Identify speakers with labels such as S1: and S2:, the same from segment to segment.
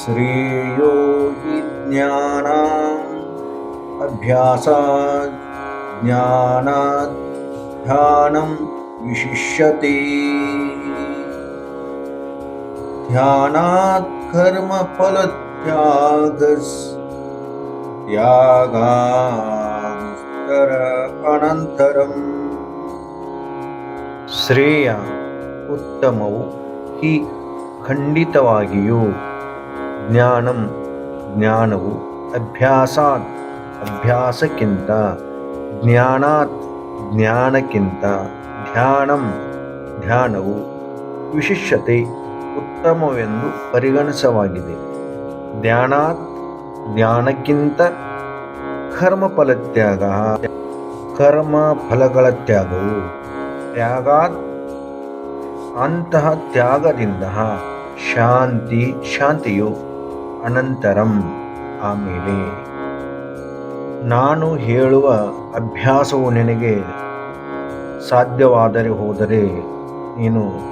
S1: श्रेयो हि ज्ञानाम् अभ्यासात् ज्ञानात् ध्यानं विशिष्यते ध्यानात् कर्मफलत्यागस् त्यागास्तर अनन्तरम् ಶ್ರೇಯ ಉತ್ತಮವು ಹಿ ಖಂಡಿತವಾಗಿಯೂ ಜ್ಞಾನಂ ಜ್ಞಾನವು ಅಭ್ಯಾಸಾತ್, ಅಭ್ಯಾಸಕ್ಕಿಂತ ಜ್ಞಾನಾತ್, ಜ್ಞಾನಕ್ಕಿಂತ ಧ್ಯಾನಂ. ಧ್ಯಾನವು ವಿಶಿಷ್ಯತೆ ಉತ್ತಮವೆಂದು ಪರಿಗಣಿಸವಾಗಿದೆ ಧ್ಯಾನಾತ್, ಜ್ಞಾನಕ್ಕಿಂತ ಕರ್ಮಫಲತ್ಯಾಗ ಕರ್ಮ ಫಲಗಳ ತ್ಯಾಗವು ತ್ಯಾಗಾತ್, ಅಂತಹ ತ್ಯಾಗದಿಂದ ಶಾಂತಿ, ಶಾಂತಿಯು ಅನಂತರಂ ಆಮೇಲೆ. ನಾನು ಹೇಳುವ ಅಭ್ಯಾಸವು ನಿನಗೆ ಸಾಧ್ಯವಾದರೆ ಹೋದರೆ ನೀನು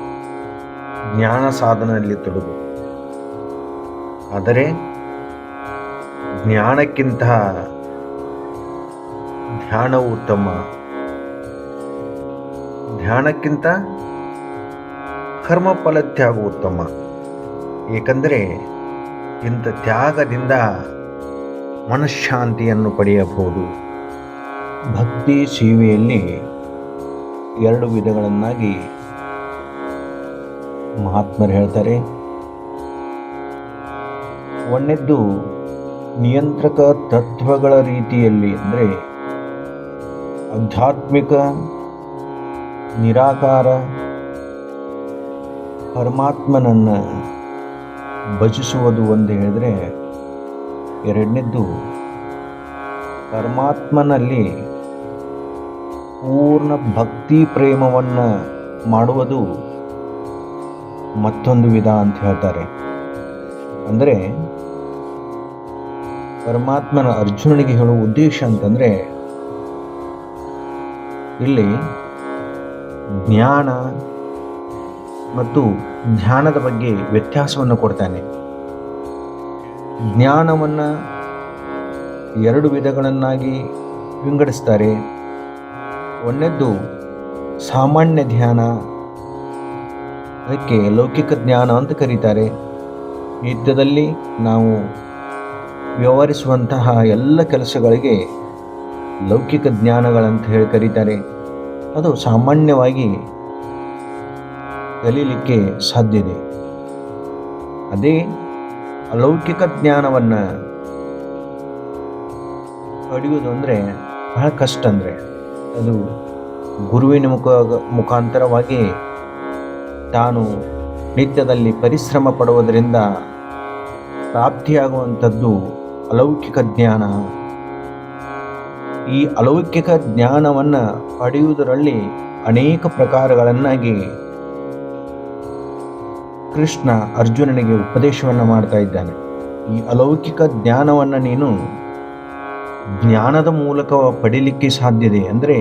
S1: ಜ್ಞಾನ ಸಾಧನದಲ್ಲಿ ತೊಡಗು. ಆದರೆ ಜ್ಞಾನಕ್ಕಿಂತ ಧ್ಯಾನವು ಉತ್ತಮ. ಧ್ಯಾನಕ್ಕಿಂತ ಕರ್ಮಫಲತ್ಯಾಗು ಉತ್ತಮ. ಏಕೆಂದರೆ ಇಂಥ ತ್ಯಾಗದಿಂದ ಮನಃಶಾಂತಿಯನ್ನು ಪಡೆಯಬಹುದು. ಭಕ್ತಿ ಸೇವೆಯಲ್ಲಿ ಎರಡು ವಿಧಗಳನ್ನಾಗಿ ಮಹಾತ್ಮರು ಹೇಳ್ತಾರೆ. ಒಂದೆದ್ದು ನಿಯಂತ್ರಕ ತತ್ವಗಳ ರೀತಿಯಲ್ಲಿ ಅಂದರೆ ಆಧ್ಯಾತ್ಮಿಕ ನಿರಾಕಾರ ಪರಮಾತ್ಮನನ್ನು ಭಜಿಸುವುದು ಒಂದು ಹೇಳಿದರೆ ಎರಡನೇದ್ದು ಪರಮಾತ್ಮನಲ್ಲಿ ಪೂರ್ಣ ಭಕ್ತಿ ಪ್ರೇಮವನ್ನು ಮಾಡುವುದು ಮತ್ತೊಂದು ವಿಧ ಅಂತ ಹೇಳ್ತಾರೆ. ಅಂದರೆ ಪರಮಾತ್ಮನ ಅರ್ಜುನನಿಗೆ ಹೇಳುವ ಉದ್ದೇಶ ಅಂತಂದರೆ ಇಲ್ಲಿ ಜ್ಞಾನ ಮತ್ತು ಧ್ಯಾನದ ಬಗ್ಗೆ ವ್ಯತ್ಯಾಸವನ್ನು ಕೊಡ್ತಾನೆ. ಜ್ಞಾನವನ್ನು ಎರಡು ವಿಧಗಳನ್ನಾಗಿ ವಿಂಗಡಿಸ್ತಾರೆ. ಒಂದೆದ್ದು ಸಾಮಾನ್ಯ ಧ್ಯಾನ, ಅದಕ್ಕೆ ಲೌಕಿಕ ಜ್ಞಾನ ಅಂತ ಕರೀತಾರೆ. ನಿತ್ಯದಲ್ಲಿ ನಾವು ವ್ಯವಹರಿಸುವಂತಹ ಎಲ್ಲ ಕೆಲಸಗಳಿಗೆ ಲೌಕಿಕ ಜ್ಞಾನಗಳಂತ ಹೇಳಿ ಕರೀತಾರೆ. ಅದು ಸಾಮಾನ್ಯವಾಗಿ ಕಲೀಲಿಕ್ಕೆ ಇದೆ ಅದೇ ಅಲೌಕಿಕ ಜ್ಞಾನವನ್ನು ಪಡೆಯುವುದು ಅಂದರೆ ಬಹಳ ಕಷ್ಟ ಅಂದರೆ. ಅದು ಗುರುವಿನ ಮುಖ, ಮುಖಾಂತರವಾಗಿ ತಾನು ನಿತ್ಯದಲ್ಲಿ ಪರಿಶ್ರಮ ಪಡುವುದರಿಂದ ಪ್ರಾಪ್ತಿಯಾಗುವಂಥದ್ದು ಅಲೌಕಿಕ ಜ್ಞಾನ. ಈ ಅಲೌಕಿಕ ಜ್ಞಾನವನ್ನು ಪಡೆಯುವುದರಲ್ಲಿ ಅನೇಕ ಪ್ರಕಾರಗಳನ್ನಾಗಿ ಕೃಷ್ಣ ಅರ್ಜುನನಿಗೆ ಉಪದೇಶವನ್ನು ಮಾಡ್ತಾ ಇದ್ದಾನೆ. ಈ ಅಲೌಕಿಕ ಜ್ಞಾನವನ್ನು ನೀನು ಜ್ಞಾನದ ಮೂಲಕ ಪಡೀಲಿಕ್ಕೆ ಸಾಧ್ಯತೆ ಅಂದರೆ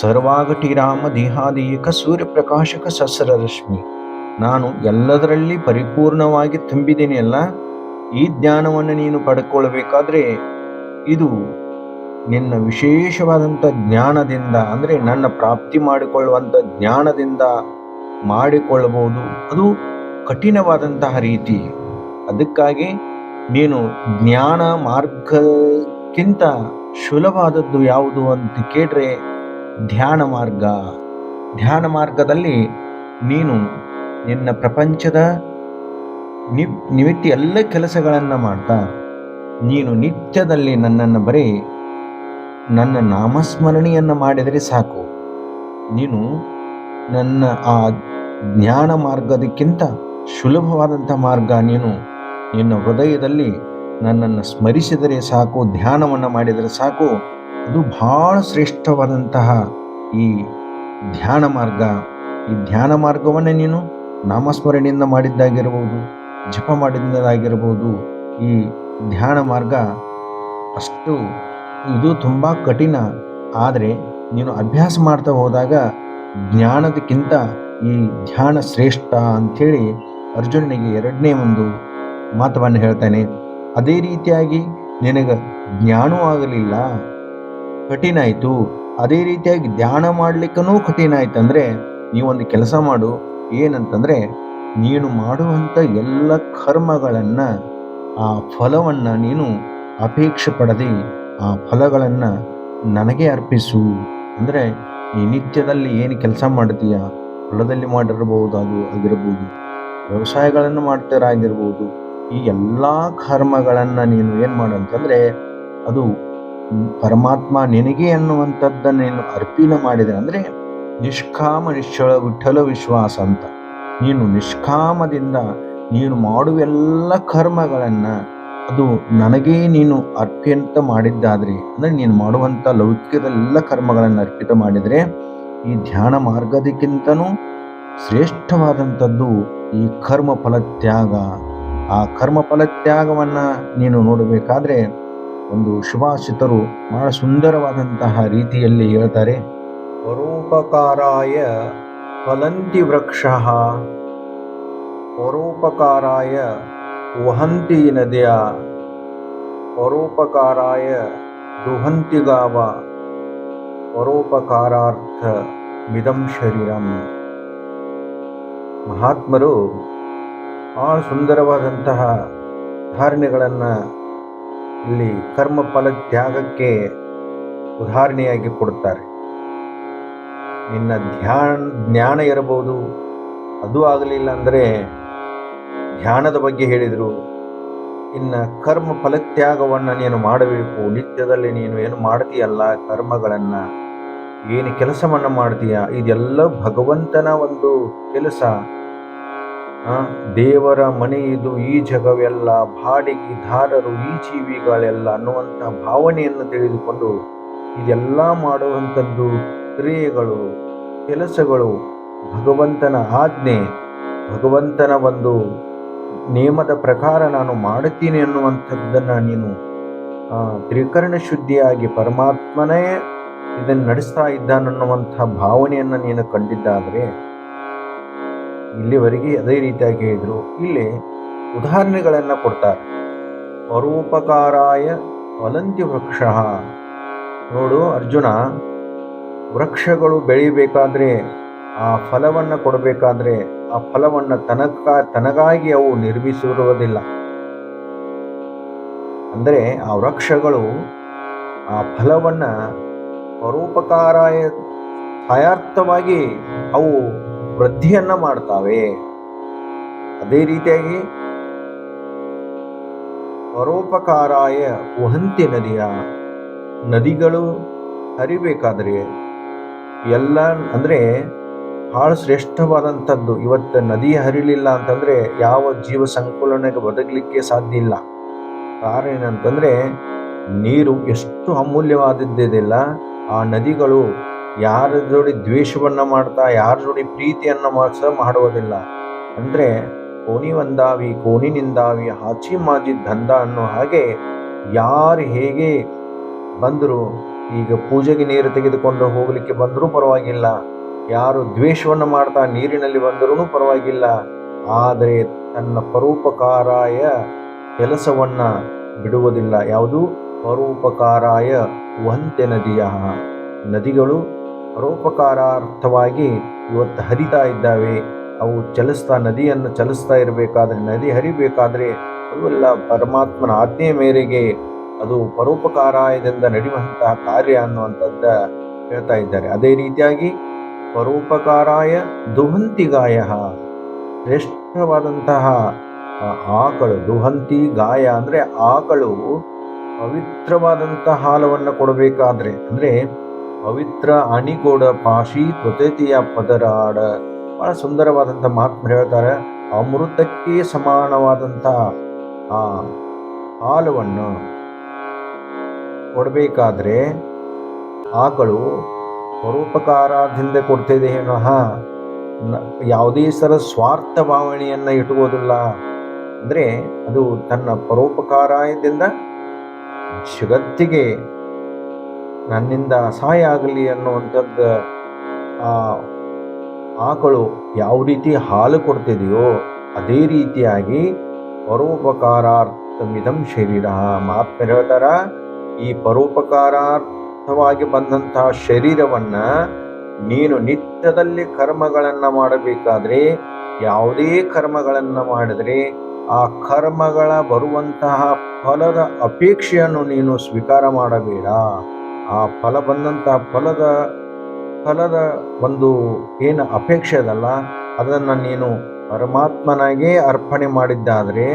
S1: ಸರ್ವಾಗಟಿರಾಮ ಪ್ರಕಾಶಕ ಸೂರ್ಯಪ್ರಕಾಶಕ ಸಸ್ರರಶ್ಮಿ ನಾನು ಎಲ್ಲದರಲ್ಲಿ ಪರಿಪೂರ್ಣವಾಗಿ ತುಂಬಿದ್ದೀನಿ ಅಲ್ಲ? ಈ ಜ್ಞಾನವನ್ನು ನೀನು ಪಡ್ಕೊಳ್ಬೇಕಾದ್ರೆ ಇದು ನಿನ್ನ ವಿಶೇಷವಾದಂಥ ಜ್ಞಾನದಿಂದ ಅಂದರೆ ನನ್ನ ಪ್ರಾಪ್ತಿ ಮಾಡಿಕೊಳ್ಳುವಂಥ ಜ್ಞಾನದಿಂದ ಮಾಡಿಕೊಳ್ಳಬಹುದು. ಅದು ಕಠಿಣವಾದಂತಹ ರೀತಿ. ಅದಕ್ಕಾಗಿ ನೀನು ಜ್ಞಾನ ಮಾರ್ಗಕ್ಕಿಂತ ಸುಲಭವಾದದ್ದು ಯಾವುದು ಅಂತ ಕೇಳ್ರೆ ಧ್ಯಾನ ಮಾರ್ಗ. ಧ್ಯಾನ ಮಾರ್ಗದಲ್ಲಿ ನೀನು ನಿನ್ನ ಪ್ರಪಂಚದ ನಿ, ನಿಮಿತ್ತ ಎಲ್ಲ ಕೆಲಸಗಳನ್ನು ಮಾಡ್ತಾ ನೀನು ನಿತ್ಯದಲ್ಲಿ ನನ್ನನ್ನು ಬರೀ ನನ್ನ ನಾಮಸ್ಮರಣೆಯನ್ನು ಮಾಡಿದರೆ ಸಾಕು. ನೀನು ನನ್ನ ಆ ಜ್ಞಾನ ಮಾರ್ಗದಕ್ಕಿಂತ ಸುಲಭವಾದಂಥ ಮಾರ್ಗ ನೀನು ನಿನ್ನ ಹೃದಯದಲ್ಲಿ ನನ್ನನ್ನು ಸ್ಮರಿಸಿದರೆ ಸಾಕು, ಧ್ಯಾನವನ್ನು ಮಾಡಿದರೆ ಸಾಕು. ಅದು ಭಾಳ ಶ್ರೇಷ್ಠವಾದಂತಹ ಈ ಧ್ಯಾನ ಮಾರ್ಗ. ಈ ಧ್ಯಾನ ಮಾರ್ಗವನ್ನು ನೀನು ನಾಮಸ್ಮರಣೆಯಿಂದ ಮಾಡಿದ್ದಾಗಿರ್ಬೋದು, ಜಪ ಮಾಡಿದ್ದಾಗಿರ್ಬೋದು. ಈ ಧ್ಯಾನ ಮಾರ್ಗ ಅಷ್ಟು, ಇದು ತುಂಬ ಕಠಿಣ. ಆದರೆ ನೀನು ಅಭ್ಯಾಸ ಮಾಡ್ತಾ ಹೋದಾಗ ಜ್ಞಾನದಕ್ಕಿಂತ ಈ ಧ್ಯಾನ ಶ್ರೇಷ್ಠ ಅಂಥೇಳಿ ಅರ್ಜುನನಿಗೆ ಎರಡನೇ ಒಂದು ಮಾತವನ್ನು ಹೇಳ್ತಾನೆ. ಅದೇ ರೀತಿಯಾಗಿ ನಿನಗೆ ಜ್ಞಾನವೂ ಆಗಲಿಲ್ಲ ಕಠಿಣ ಆಯಿತು ಅದೇ ರೀತಿಯಾಗಿ ಧ್ಯಾನ ಮಾಡ್ಲಿಕ್ಕೂ ಕಠಿಣ ಆಯ್ತು ಅಂದರೆ ನೀವೊಂದು ಕೆಲಸ ಮಾಡು. ಏನಂತಂದರೆ ನೀನು ಮಾಡುವಂಥ ಎಲ್ಲ ಕರ್ಮಗಳನ್ನು, ಆ ಫಲವನ್ನು ನೀನು ಅಪೇಕ್ಷೆ ಪಡದೆ ಆ ಫಲಗಳನ್ನು ನನಗೆ ಅರ್ಪಿಸು. ಅಂದರೆ ಈ ನಿತ್ಯದಲ್ಲಿ ಏನು ಕೆಲಸ ಮಾಡ್ತೀಯಾ? ಹೊಲದಲ್ಲಿ ಮಾಡಿರಬಹುದು ಅದು ಆಗಿರ್ಬೋದು, ವ್ಯವಸಾಯಗಳನ್ನು ಮಾಡ್ತಾರಾಗಿರ್ಬೋದು, ಈ ಎಲ್ಲ ಕರ್ಮಗಳನ್ನು ನೀನು ಏನು ಮಾಡು ಅಂತಂದರೆ, ಅದು ಪರಮಾತ್ಮ ನಿನಗೆ ಅನ್ನುವಂಥದ್ದನ್ನು ನೀನು ಅರ್ಪಿನ ಮಾಡಿದೆ ಅಂದರೆ ನಿಷ್ಕಾಮ ನಿಶ್ಚಳ ವಿಠಲ ವಿಶ್ವಾಸ ಅಂತ. ನೀನು ನಿಷ್ಕಾಮದಿಂದ ನೀನು ಮಾಡುವೆಲ್ಲ ಕರ್ಮಗಳನ್ನು ಅದು ನನಗೇ ನೀನು ಅರ್ಪಿತ ಮಾಡಿದ್ದಾದ್ರೆ, ಅಂದರೆ ನೀನು ಮಾಡುವಂಥ ಲೌಕಿಕದೆಲ್ಲ ಕರ್ಮಗಳನ್ನು ಅರ್ಪಿತ ಮಾಡಿದರೆ, ಈ ಧ್ಯಾನ ಮಾರ್ಗದಕ್ಕಿಂತನೂ ಶ್ರೇಷ್ಠವಾದಂಥದ್ದು ಈ ಕರ್ಮ ಫಲತ್ಯಾಗ. ಆ ಕರ್ಮ ಫಲತ್ಯಾಗವನ್ನು ನೀನು ನೋಡಬೇಕಾದ್ರೆ ಒಂದು ಶುಭಾಷಿತರು ಬಹಳ ಸುಂದರವಾದಂತಹ ರೀತಿಯಲ್ಲಿ ಹೇಳ್ತಾರೆ. ಪರೋಪಕಾರಾಯ ಫಲಂತಿ ವೃಕ್ಷ. ಪರೋಪಕಾರಾಯ ವಹಂತಿ ನದಿಯ ಪರೋಪಕಾರಾಯ ದುಹಂತಿಗಾವ. ಪರೋಪಕಾರಾರ್ಥ ಮಿದಂ ಶರೀರಂ. ಮಹಾತ್ಮರು ಆ ಸುಂದರವಾದಂತಹ ಧಾರಣೆಗಳನ್ನು ಇಲ್ಲಿ ಕರ್ಮ ಫಲ ತ್ಯಾಗಕ್ಕೆ ಉದಾಹರಣೆಯಾಗಿ ಕೊಡುತ್ತಾರೆ ನಿನ್ನ ಧ್ಯಾನ, ಜ್ಞಾನ ಇರಬಹುದು. ಅದು ಆಗಲಿಲ್ಲ ಅಂದರೆ ಧ್ಯಾನದ ಬಗ್ಗೆ ಹೇಳಿದರು. ಇನ್ನು ಕರ್ಮ ಫಲತ್ಯಾಗವನ್ನು ನೀನು ಮಾಡಬೇಕು. ನಿತ್ಯದಲ್ಲಿ ನೀನು ಏನು ಮಾಡ್ತೀಯಲ್ಲ ಕರ್ಮಗಳನ್ನು? ಏನು ಕೆಲಸವನ್ನು ಮಾಡ್ತೀಯ? ಇದೆಲ್ಲ ಭಗವಂತನ ಒಂದು ಕೆಲಸ. ದೇವರ ಮನೆ ಇದು, ಈ ಜಗವೆಲ್ಲ ಬಾಡಿಗೆದಾರರು ಈ ಜೀವಿಗಳೆಲ್ಲ ಅನ್ನುವಂಥ ಭಾವನೆಯನ್ನು ತಿಳಿದುಕೊಂಡು ಇದೆಲ್ಲ ಮಾಡುವಂಥದ್ದು ಕ್ರಿಯೆಗಳು, ಕೆಲಸಗಳು, ಭಗವಂತನ ಆಜ್ಞೆ, ಭಗವಂತನ ಒಂದು ನಿಯಮದ ಪ್ರಕಾರ ನಾನು ಮಾಡುತ್ತೀನಿ ಅನ್ನುವಂಥದ್ದನ್ನು ನೀನು ತ್ರಿಕರಣ ಶುದ್ಧಿಯಾಗಿ ಪರಮಾತ್ಮನೇ ಇದನ್ನು ನಡೆಸ್ತಾ ಇದ್ದಾನನ್ನುವಂಥ ಭಾವನೆಯನ್ನು ನೀನು ಕಂಡಿದ್ದಾದರೆ, ಇಲ್ಲಿವರೆಗೆ ಅದೇ ರೀತಿಯಾಗಿ ಹೇಳಿದರು. ಇಲ್ಲಿ ಉದಾಹರಣೆಗಳನ್ನು ಕೊಡ್ತಾರೆ. ಪರೋಪಕಾರಾಯ ವಲಂತಿ ವೃಕ್ಷ. ನೋಡು ಅರ್ಜುನ, ವೃಕ್ಷಗಳು ಬೆಳಿಬೇಕಾದ್ರೆ ಆ ಫಲವನ್ನು ಕೊಡಬೇಕಾದ್ರೆ ಆ ಫಲವನ್ನು ತನಕ, ತನಗಾಗಿ ಅವು ನಿರ್ಮಿಸಿರುವುದಿಲ್ಲ. ಅಂದರೆ ಆ ವೃಕ್ಷಗಳು ಆ ಫಲವನ್ನು ಪರೋಪಕಾರಾಯ ಸಹಾಯಾರ್ಥವಾಗಿ ಅವು ವೃದ್ಧಿಯನ್ನು ಮಾಡ್ತಾವೆ. ಅದೇ ರೀತಿಯಾಗಿ ಪರೋಪಕಾರಾಯ ವಹಂತಿ ನದಿಯ ನದಿಗಳು ಹರಿಬೇಕಾದ್ರೆ ಎಲ್ಲ, ಅಂದರೆ ಬಹಳ ಶ್ರೇಷ್ಠವಾದಂಥದ್ದು. ಇವತ್ತು ನದಿ ಹರಿಲಿಲ್ಲ ಅಂತಂದರೆ ಯಾವ ಜೀವ ಸಂಕುಲನಕ್ಕೆ ಬದುಕಲಿಕ್ಕೆ ಸಾಧ್ಯ ಇಲ್ಲ. ಕಾರಣ ಏನಂತಂದರೆ ನೀರು ಎಷ್ಟು ಅಮೂಲ್ಯವಾದದ್ದಿದೆಯಲ್ಲ ಆ ನದಿಗಳು ಯಾರ ಜೋಡಿ ದ್ವೇಷವನ್ನು ಮಾಡ್ತಾ, ಯಾರ ಜೋಡಿ ಪ್ರೀತಿಯನ್ನು ಮಾಡಿಸ ಮಾಡುವುದಿಲ್ಲ. ಅಂದರೆ ಕೋಣಿ ಒಂದಾವಿ ಕೋಣಿನಿಂದಾವಿ ಹಾಚಿ ಮಾಜಿ ದಂಧ ಅನ್ನೋ ಹಾಗೆ ಯಾರು ಹೇಗೆ ಬಂದರು, ಈಗ ಪೂಜೆಗೆ ನೀರು ತೆಗೆದುಕೊಂಡು ಹೋಗಲಿಕ್ಕೆ ಬಂದರೂ ಪರವಾಗಿಲ್ಲ. ಯಾರು ದ್ವೇಷವನ್ನು ಮಾಡ್ತಾ ನೀರಿನಲ್ಲಿ ಬಂದರೂ ಪರವಾಗಿಲ್ಲ. ಆದರೆ ತನ್ನ ಪರೋಪಕಾರಾಯ ಕೆಲಸವನ್ನು ಬಿಡುವುದಿಲ್ಲ. ಯಾವುದು? ಪರೋಪಕಾರಾಯ ವಂತೆ ನದಿಯ. ನದಿಗಳು ಪರೋಪಕಾರಾರ್ಥವಾಗಿ ಇವತ್ತು ಹರಿತಾ ಇದ್ದಾವೆ. ಅವು ಚಲಿಸ್ತಾ, ನದಿಯನ್ನು ಚಲಿಸ್ತಾ ಇರಬೇಕಾದ್ರೆ, ನದಿ ಹರಿಬೇಕಾದರೆ ಅವೆಲ್ಲ ಪರಮಾತ್ಮನ ಆಜ್ಞೆಯ ಮೇರೆಗೆ ಅದು ಪರೋಪಕಾರಾಯದಿಂದ ನಡೆಯುವಂತಹ ಕಾರ್ಯ ಅನ್ನುವಂಥದ್ದು ಹೇಳ್ತಾ ಇದ್ದಾರೆ. ಅದೇ ರೀತಿಯಾಗಿ ಪರೋಪಕಾರಾಯ ದುಹಂತಿಗಾಯ. ಶ್ರೇಷ್ಠವಾದಂತಹ ಆಕಳು, ದುಹಂತಿ ಗಾಯ ಅಂದರೆ ಆಕಳು ಪವಿತ್ರವಾದಂಥ ಹಾಲವನ್ನು ಕೊಡಬೇಕಾದ್ರೆ, ಅಂದರೆ ಪವಿತ್ರ ಅಣಿಗೋಡ ಪಾಶಿ ತ್ವತೆತಿಯ ಪದರಾಡ. ಬಹಳ ಸುಂದರವಾದಂಥ ಮಹಾತ್ಮ ಹೇಳ್ತಾರೆ, ಅಮೃತಕ್ಕೆ ಸಮಾನವಾದಂಥ ಆ, ಹಾಲವನ್ನು ಕೊಡಬೇಕಾದ್ರೆ ಆಕಳು ಪರೋಪಕಾರದಿಂದ ಕೊಡ್ತಿದೆ ವಿನಃ ಯಾವುದೇ ಸರ ಸ್ವಾರ್ಥ ಭಾವನೆಯನ್ನು ಇಟ್ಕೋದಿಲ್ಲ. ಅಂದರೆ ಅದು ತನ್ನ ಪರೋಪಕಾರಾಯದಿಂದ ಜಗತ್ತಿಗೆ ನನ್ನಿಂದ ಸಹಾಯ ಆಗಲಿ ಅನ್ನುವಂಥದ್ದು ಆ ಆಕಳು ಯಾವ ರೀತಿ ಹಾಲು ಕೊಡ್ತಿದೆಯೋ ಅದೇ ರೀತಿಯಾಗಿ ಪರೋಪಕಾರಾರ್ಥಮಿದಂ ಶರೀರ. ಮಹಾತ್ಮರು ಹೇಳ್ತಾರ? ಈ ಪರೋಪಕಾರಾರ್ಥವಾಗಿ ಬಂದಂತಹ ಶರೀರವನ್ನ ನೀನು ನಿತ್ಯದಲ್ಲಿ ಕರ್ಮಗಳನ್ನು ಮಾಡಬೇಕಾದ್ರೆ, ಯಾವುದೇ ಕರ್ಮಗಳನ್ನು ಮಾಡಿದ್ರೆ ಆ ಕರ್ಮಗಳ ಬರುವಂತಹ ಫಲದ ಅಪೇಕ್ಷೆಯನ್ನು ನೀನು ಸ್ವೀಕಾರ ಮಾಡಬೇಡ. ಆ ಫಲ ಬಂದಂತಹ ಫಲದ ಫಲದ ಒಂದು ಏನು ಅಪೇಕ್ಷೆ ಅದಲ್ಲ, ಅದನ್ನು ನೀನು ಪರಮಾತ್ಮನಾಗೇ ಅರ್ಪಣೆ ಮಾಡಿದ್ದಾದರೆ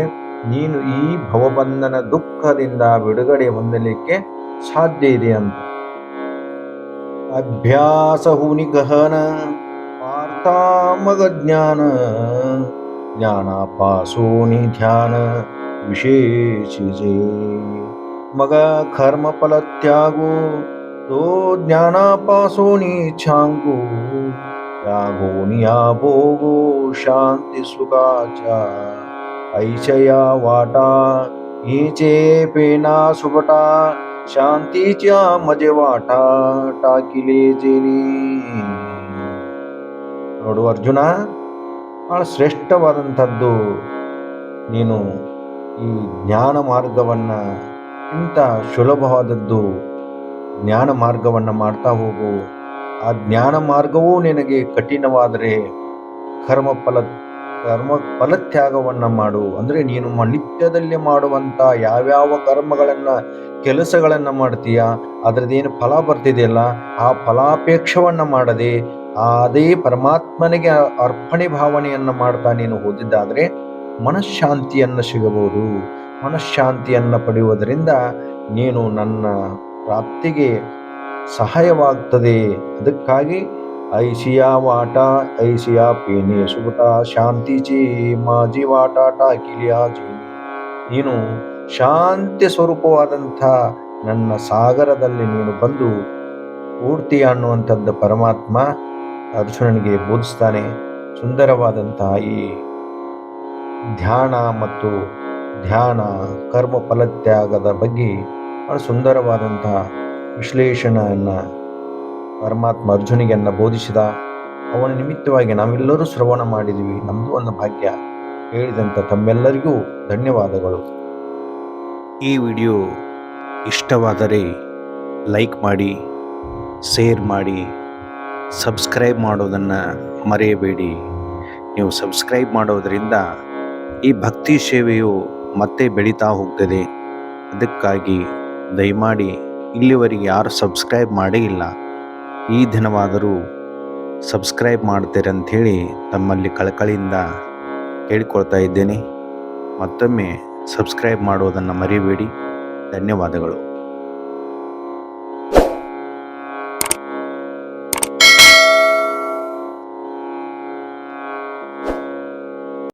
S1: ನೀನು ಈ ಭವಬಂಧನ ದುಃಖದಿಂದ ಬಿಡುಗಡೆ ಹೊಂದಲಿಕ್ಕೆ ಸಾಧ್ಯ ಇದೆ ಅಂತ. अभ्यास होऊनी गहन पार्था मग ज्ञान ज्ञानापासून ध्यान विशेषिजे। मग कर्मफल त्यागो तो ज्ञानापासून छांगू त्यागोनिया भोगो शांति सुखाचा ऐशया वाटा हिचे पेना सुबटा ಶಾಂತಿच्या ಮಜೆ वाटा टाकिले ಜೇನಿ ನೋಡು ಅರ್ಜುನ ಬಹಳ ಶ್ರೇಷ್ಠವಾದಂಥದ್ದು ನೀನು ಈ ಜ್ಞಾನ ಮಾರ್ಗವನ್ನು, ಇಂಥ ಸುಲಭವಾದದ್ದು ಜ್ಞಾನ ಮಾರ್ಗವನ್ನು ಮಾಡ್ತಾ ಹೋಗು. ಆ ಜ್ಞಾನ ಮಾರ್ಗವೂ ನಿನಗೆ ಕಠಿಣವಾದರೆ ಕರ್ಮ ಫಲ ಕರ್ಮ ಫಲತ್ಯಾಗವನ್ನು ಮಾಡು. ಅಂದರೆ ನೀನು ನಿತ್ಯದಲ್ಲಿ ಮಾಡುವಂಥ ಯಾವ್ಯಾವ ಕರ್ಮಗಳನ್ನು, ಕೆಲಸಗಳನ್ನು ಮಾಡ್ತೀಯ, ಅದರದ್ದೇನು ಫಲ ಬರ್ತಿದೆಯಲ್ಲ, ಆ ಫಲಾಪೇಕ್ಷವನ್ನು ಮಾಡದೆ, ಅದೇ ಪರಮಾತ್ಮನಿಗೆ ಅರ್ಪಣೆ ಭಾವನೆಯನ್ನು ಮಾಡ್ತಾ ನೀನು ಓದಿದ್ದಾದರೆ ಮನಃಶಾಂತಿಯನ್ನು ಸಿಗಬಹುದು. ಮನಃಶಾಂತಿಯನ್ನು ಪಡೆಯುವುದರಿಂದ ನೀನು ನನ್ನ ಪ್ರಾಪ್ತಿಗೆ ಸಹಾಯವಾಗ್ತದೆ. ಅದಕ್ಕಾಗಿ ಐಸಿಯಾ ವಾಟ, ಐಸಿಯಾ ಪೇನೆ ची ಶಾಂತಿಚಿ ಮಾಜಿ ವಾಟಾಟ ಟಾಕಿಲಿಯಾ ಜೀನಿ ನೀನು ಶಾಂತಿ ಸ್ವರೂಪವಾದಂಥ ನನ್ನ ಸಾಗರದಲ್ಲಿ ನೀನು ಬಂದು ಪೂರ್ತಿ ಅನ್ನುವಂಥದ್ದು ಪರಮಾತ್ಮ ಅರ್ಜುನನಿಗೆ ಬೋಧಿಸ್ತಾನೆ. ಸುಂದರವಾದಂತಹ ಈ ಧ್ಯಾನ ಮತ್ತು ಧ್ಯಾನ ಕರ್ಮ ಫಲತ್ಯಾಗದ ಬಗ್ಗೆ ಸುಂದರವಾದಂತಹ ವಿಶ್ಲೇಷಣೆಯನ್ನು ಪರಮಾತ್ಮ ಅರ್ಜುನಿಗೆನ್ನ ಬೋಧಿಸಿದ ಅವನ ನಿಮಿತ್ತವಾಗಿ ನಾವೆಲ್ಲರೂ ಶ್ರವಣ ಮಾಡಿದೀವಿ ನಮ್ಮದು ಒಂದು ಭಾಗ್ಯ ಹೇಳಿದಂಥ ತಮ್ಮೆಲ್ಲರಿಗೂ ಧನ್ಯವಾದಗಳು.
S2: ಈ ವಿಡಿಯೋ ಇಷ್ಟವಾದರೆ ಲೈಕ್ ಮಾಡಿ, ಶೇರ್ ಮಾಡಿ, ಸಬ್ಸ್ಕ್ರೈಬ್ ಮಾಡೋದನ್ನು ಮರೆಯಬೇಡಿ. ನೀವು ಸಬ್ಸ್ಕ್ರೈಬ್ ಮಾಡೋದರಿಂದ ಈ ಭಕ್ತಿ ಸೇವೆಯು ಮತ್ತೆ ಬೆಳೀತಾ ಹೋಗ್ತದೆ. ಅದಕ್ಕಾಗಿ ದಯಮಾಡಿ ಇಲ್ಲಿವರೆಗೆ ಯಾರು ಸಬ್ಸ್ಕ್ರೈಬ್ ಮಾಡೇ ಇಲ್ಲ. ಈ ದಿನವಾದರೂ ಸಬ್ಸ್ಕ್ರೈಬ್ ಮಾಡ್ತೀರಂಥೇಳಿ ತಮ್ಮಲ್ಲಿ ಕಳಕಳಿಯಿಂದ ಕೇಳಿಕೊಳ್ತಾ ಇದ್ದೇನೆ. ಮತ್ತೊಮ್ಮೆ ಸಬ್ಸ್ಕ್ರೈಬ್ ಮಾಡುವುದನ್ನು ಮರಿಬೇಡಿ. ಧನ್ಯವಾದಗಳು.